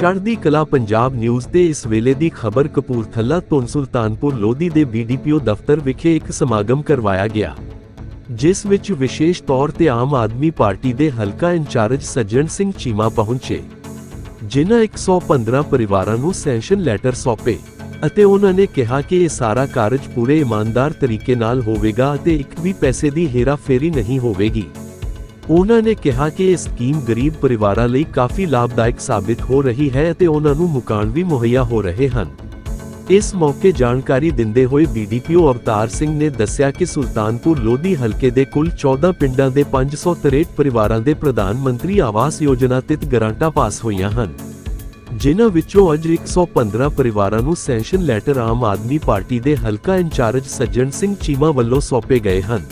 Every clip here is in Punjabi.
ਚੜ੍ਹਦੀ ਕਲਾ ਪੰਜਾਬ ਨਿਊਜ਼ ਤੇ ਇਸ ਵੇਲੇ ਦੀ ਖਬਰ ਕਪੂਰਥਲਾ ਤੋਂ ਸੁਲਤਾਨਪੁਰ ਲੋਧੀ ਦੇ ਬੀਡੀਪੀਓ ਦਫ਼ਤਰ ਵਿਖੇ ਇੱਕ ਸਮਾਗਮ ਕਰਵਾਇਆ ਗਿਆ, ਜਿਸ ਵਿੱਚ ਵਿਸ਼ੇਸ਼ ਤੌਰ ਤੇ ਆਮ ਆਦਮੀ ਪਾਰਟੀ ਦੇ ਹਲਕਾ ਇੰਚਾਰਜ ਸੱਜਣ ਸਿੰਘ ਚੀਮਾ ਪਹੁੰਚੇ, ਜਿਨ੍ਹਾਂ 115 ਪਰਿਵਾਰਾਂ ਨੂੰ ਸੈਂਸ਼ਨ ਲੈਟਰ ਸੌਂਪੇ ਅਤੇ ਉਹਨਾਂ ਨੇ ਕਿਹਾ ਕਿ ਇਹ ਸਾਰਾ ਕਾਰਜ ਪੂਰੇ ਇਮਾਨਦਾਰ ਤਰੀਕੇ ਨਾਲ ਹੋਵੇਗਾ ਅਤੇ ਇੱਕ ਵੀ ਪੈਸੇ ਦੀ ਹੇਰਾਫੇਰੀ ਨਹੀਂ ਹੋਵੇਗੀ। ਉਹਨਾਂ ਨੇ ਕਿਹਾ ਕਿ ਇਹ ਸਕੀਮ ਗਰੀਬ ਪਰਿਵਾਰਾਂ ਲਈ ਕਾਫੀ ਲਾਭਦਾਇਕ ਸਾਬਿਤ ਹੋ ਰਹੀ ਹੈ ਅਤੇ ਉਹਨਾਂ ਨੂੰ ਮਕਾਨ ਵੀ ਮੁਹੱਈਆ ਹੋ ਰਹੇ ਹਨ। ਇਸ ਮੌਕੇ ਜਾਣਕਾਰੀ ਦਿੰਦੇ ਹੋਏ ਬੀਡੀਪੀਓ ਅਵਤਾਰ ਸਿੰਘ ਨੇ ਦੱਸਿਆ ਕਿ ਸੁਲਤਾਨਪੁਰ ਲੋਧੀ ਹਲਕੇ ਦੇ ਕੁੱਲ 14 ਪਿੰਡਾਂ ਦੇ 563 ਪਰਿਵਾਰਾਂ ਦੇ ਪ੍ਰਧਾਨ ਮੰਤਰੀ ਆਵਾਸ ਯੋਜਨਾ ਤਹਿਤ ਗਰਾਂਟਾਂ ਪਾਸ ਹੋਈਆਂ ਹਨ, ਜਿਨ੍ਹਾਂ ਵਿੱਚੋਂ ਅੱਜ 115 ਪਰਿਵਾਰਾਂ ਨੂੰ ਸੈਂਸ਼ਨ ਲੈਟਰ ਆਮ ਆਦਮੀ ਪਾਰਟੀ ਦੇ ਹਲਕਾ ਇੰਚਾਰਜ ਸੱਜਣ ਸਿੰਘ ਚੀਮਾ ਵੱਲੋਂ ਸੌਂਪੇ ਗਏ ਹਨ।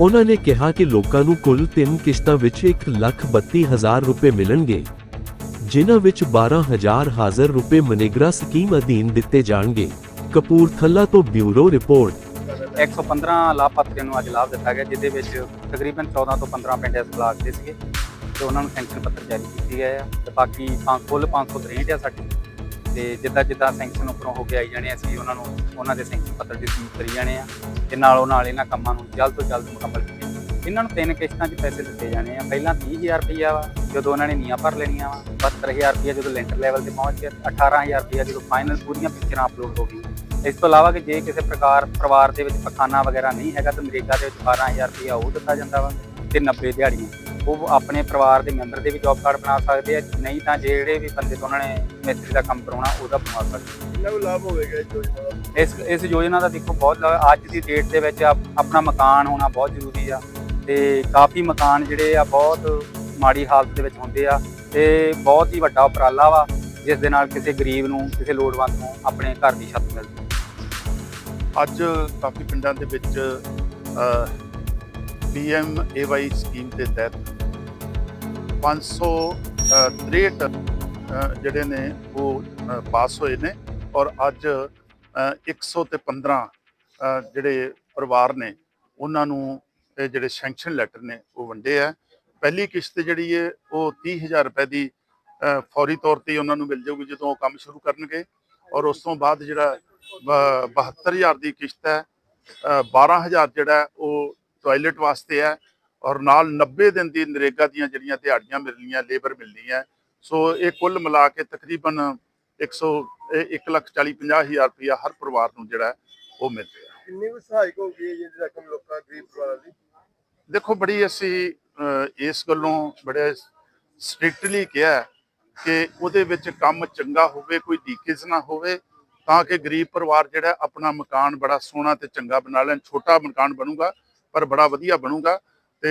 ਉਹਨਾਂ ਨੇ ਕਿਹਾ ਕਿ ਲੋਕਾਂ ਨੂੰ ਕੁੱਲ 3 ਕਿਸ਼ਤਾਂ ਵਿੱਚ 132000 ਰੁਪਏ ਮਿਲਣਗੇ, ਜਿਨ੍ਹਾਂ ਵਿੱਚ 12000 ਹਾਜ਼ਰ ਰੁਪਏ ਮਨੇਗਰਾ ਸਕੀਮ ਅਧੀਨ ਦਿੱਤੇ ਜਾਣਗੇ। ਕਪੂਰਥਲਾ ਤੋਂ ਬਿਊਰੋ ਰਿਪੋਰਟ। 115 ਲਾਭਪਾਤਰੀਆਂ ਨੂੰ ਅੱਜ ਲਾਭ ਦਿੱਤਾ ਗਿਆ ਜਿਦੇ ਵਿੱਚ ਤਕਰੀਬਨ 14 ਤੋਂ 15 ਪਿੰਡ ਇਸ ਬਲਾਕ ਦੇ ਸੀਗੇ, ਤੇ ਉਹਨਾਂ ਨੂੰ ਸੈਂਕਸ਼ਨ ਪੱਤਰ ਜਾਰੀ ਕੀਤੇ ਗਏ ਆ, ਤੇ ਬਾਕੀ ਪੰਜ- ਕੁੱਲ 563 ਆ ਸਾਡੇ। ਤੇ ਜਿੱਦਾਂ ਜਿੱਦਾਂ ਸੈਂਕਸ਼ਨ ਉੱਪਰੋਂ ਹੋ ਕੇ ਆਈ ਜਾਣੇ ਅਸੀਂ ਉਹਨਾਂ ਨੂੰ, ਉਹਨਾਂ ਦੇ ਸੈਂਕਸ਼ਨ ਪੱਤਰ ਡਿਸਟ੍ਰੀਬਿਊਟ ਕਰੀ ਜਾਣੇ ਆ ਤੇ ਨਾਲੋਂ ਨਾਲ ਇਹਨਾਂ ਕੰਮਾਂ ਨੂੰ ਜਲਦ ਤੋਂ ਜਲਦ ਮੁਕੰਮਲ ਕੀਤੇ ਇਹਨਾਂ ਨੂੰ ਤਿੰਨ ਕਿਸ਼ਤਾਂ 'ਚ ਪੈਸੇ ਦਿੱਤੇ ਜਾਣੇ ਆ। ਪਹਿਲਾਂ 30000 ਰੁਪਈਆ ਵਾ, ਜਦੋਂ ਉਹਨਾਂ ਨੇ ਨੀਆਂ ਭਰ ਲੈਣੀਆਂ ਵਾ 72000 ਰੁਪਈਆ ਜਦੋਂ ਲੈਂਟਰ ਲੈਵਲ ਤੇ ਪਹੁੰਚ ਗਿਆ 18000 ਰੁਪਈਆ ਜਦੋਂ ਫਾਈਨਲ ਪੂਰੀਆਂ ਪਿਕਚਰਾਂ ਅਪਲੋਡ ਹੋ ਗਈਆਂ। ਇਸ ਤੋਂ ਇਲਾਵਾ ਕਿ ਜੇ ਕਿਸੇ ਪ੍ਰਕਾਰ ਪਰਿਵਾਰ ਦੇ ਵਿੱਚ ਪਖਾਨਾ ਵਗੈਰਾ ਨਹੀਂ ਹੈਗਾ, ਤਾਂ ਨਰੇਗਾ ਦੇ ਵਿੱਚ 12000 ਰੁਪਇਆ ਉਹ ਦਿੱਤਾ ਜਾਂਦਾ ਵਾ ਤੇ 90 ਦਿਹਾੜੀਆਂ। ਉਹ ਆਪਣੇ ਪਰਿਵਾਰ ਦੇ ਮੈਂਬਰ ਦੇ ਵੀ ਜੌਬ ਕਾਰਡ ਬਣਾ ਸਕਦੇ ਆ ਨਹੀਂ ਤਾਂ ਜਿਹੜੇ ਵੀ ਬੰਦੇ ਤੋਂ ਉਹਨਾਂ ਨੇ ਮਿਸਤਰੀ ਦਾ ਕੰਮ ਕਰਾਉਣਾ ਉਹਦਾ ਬਣਾ ਸਕਦੇ ਕਿੰਨਾ ਕੁ ਲਾਭ ਹੋਵੇਗਾ ਇਸ ਯੋਜਨਾ ਦਾ? ਇਸ ਇਸ ਯੋਜਨਾ ਦਾ ਦੇਖੋ ਬਹੁਤ ਲਾਭ- ਅੱਜ ਦੀ ਡੇਟ ਦੇ ਵਿੱਚ ਆਪ- ਆਪਣਾ ਮਕਾਨ ਹੋਣਾ ਬਹੁਤ ਜ਼ਰੂਰੀ ਆ ਤੇ ਕਾਫੀ ਮਕਾਨ ਜਿਹੜੇ ਆ ਬਹੁਤ ਮਾੜੀ ਹਾਲਤ ਦੇ ਵਿੱਚ ਹੁੰਦੇ ਆ ਤੇ ਬਹੁਤ ਹੀ ਵੱਡਾ ਉਪਰਾਲਾ ਵਾ ਜਿਸ ਦੇ ਨਾਲ ਕਿਸੇ ਗਰੀਬ ਨੂੰ ਕਿਸੇ ਲੋੜਵੰਦ ਨੂੰ ਆਪਣੇ ਘਰ ਦੀ ਛੱਤ ਮਿਲਦੀ ਅੱਜ ਕਾਫੀ ਪਿੰਡਾਂ ਦੇ ਵਿੱਚ ਪੀਐਮ ਏਵਾਈ ਸਕੀਮ ਦੇ ਤਹਿਤ 563 ਅ, ਜਿਹੜੇ ਨੇ ਉਹ ਪਾਸ ਹੋਏ ਨੇ ਔਰ ਅੱਜ ਅ, 100 ਤੇ 15 ਜਿਹੜੇ ਪਰਿਵਾਰ ਨੇ ਉਹਨਾਂ ਨੂੰ ਜਿਹੜੇ ਸੈਂਕਸ਼ਨ ਲੈਟਰ ਨੇ ਉਹ ਵੰਡੇ ਆ। ਪਹਿਲੀ ਕਿਸ਼ਤ ਜਿਹੜੀ ਹੈ ਉਹ 30000 ਰੁਪਏ ਦੀ ਫੌਰੀ ਤੌਰ ਤੇ ਉਹਨਾਂ ਨੂੰ ਮਿਲ ਜਾਊਗੀ ਜਦੋਂ ਉਹ ਕੰਮ ਸ਼ੁਰੂ ਕਰਨਗੇ ਔਰ ਉਸ ਤੋਂ ਬਾਅਦ ਜਿਹੜਾ ਬ- 72000 ਦੀ ਕਿਸ਼ਤ ਹੈ ਅ, 12000 ਜਿਹੜਾ ਉਹ ਟਾਇਲਟ ਵਾਸਤੇ ਹੈ ਔਰ ਨਾਲ 90 ਦਿਨ ਦੀ ਨਰੇਗਾ ਦੀਆਂ ਜਿਹੜੀਆਂ ਦਿਹਾੜੀਆਂ ਮਿਲਣੀਆਂ ਲੇਬਰ ਮਿਲਣੀ ਹੈ। ਸੋ ਇਹ ਕੁੱਲ ਮਿਲਾ ਕੇ ਤਕਰੀਬਨ 100 1 ਲੱਖ 40 50 ਹਜ਼ਾਰ ਰੁਪਇਆ ਹਰ ਪਰਿਵਾਰ ਨੂੰ ਜਿਹੜਾ ਉਹ ਮਿਲ ਰਿਹਾ। ਕਿੰਨੀ ਕੁ ਸਹਾਇਕ ਹੋ ਗਈ ਜਿਹੜੀ ਰਕਮ ਲੋਕਾਂ ਗਰੀਬ ਪਰਿਵਾਰਾਂ ਦੀ? ਦੇਖੋ ਬੜੀ ਅਸੀਂ ਇਸ ਗੱਲੋਂ ਬੜੇ ਸਟ੍ਰਿਕਟਲੀ ਕਿਹਾ ਕਿ ਉਹਦੇ ਵਿੱਚ ਕੰਮ ਚੰਗਾ ਹੋਵੇ ਕੋਈ ਲੀਕੇਜ ਨਾ ਹੋਵੇ ਤਾਂ ਕਿ ਗਰੀਬ ਪਰਿਵਾਰ ਜਿਹੜਾ ਆਪਣਾ ਮਕਾਨ ਬੜਾ ਸੋਹਣਾ ਤੇ ਚੰਗਾ ਬਣਾ ਲੈਣ ਛੋਟਾ ਮਕਾਨ ਬਣੂਗਾ। ਪਰ ਬੜਾ ਵਧੀਆ ਬਣੂਗਾ ਤੇ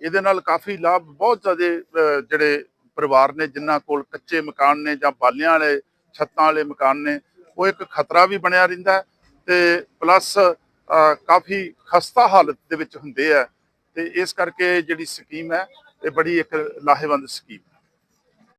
ਇਹਦੇ ਨਾਲ ਕਾਫੀ ਲਾਭ ਬਹੁਤ ਜ਼ਿਆਦਾ ਜਿਹੜੇ ਪਰਿਵਾਰ ਨੇ ਜਿਨ੍ਹਾਂ ਕੋਲ ਕੱਚੇ ਮਕਾਨ ਨੇ ਜਾਂ ਬਾਲਿਆਂ ਵਾਲੇ ਛੱਤਾਂ ਵਾਲੇ ਮਕਾਨ ਨੇ, ਉਹ ਇੱਕ ਖਤਰਾ ਵੀ ਬਣਿਆ ਰਹਿੰਦਾ ਹੈ ਤੇ ਪਲੱਸ ਕਾਫੀ ਖਸਤਾ ਹਾਲਤ ਦੇ ਵਿੱਚ ਹੁੰਦੇ ਆ ਤੇ ਇਸ ਕਰਕੇ ਜਿਹੜੀ ਸਕੀਮ ਹੈ, ਇਹ ਬੜੀ ਇੱਕ ਲਾਹੇਵੰਦ ਸਕੀਮ ਹੈ।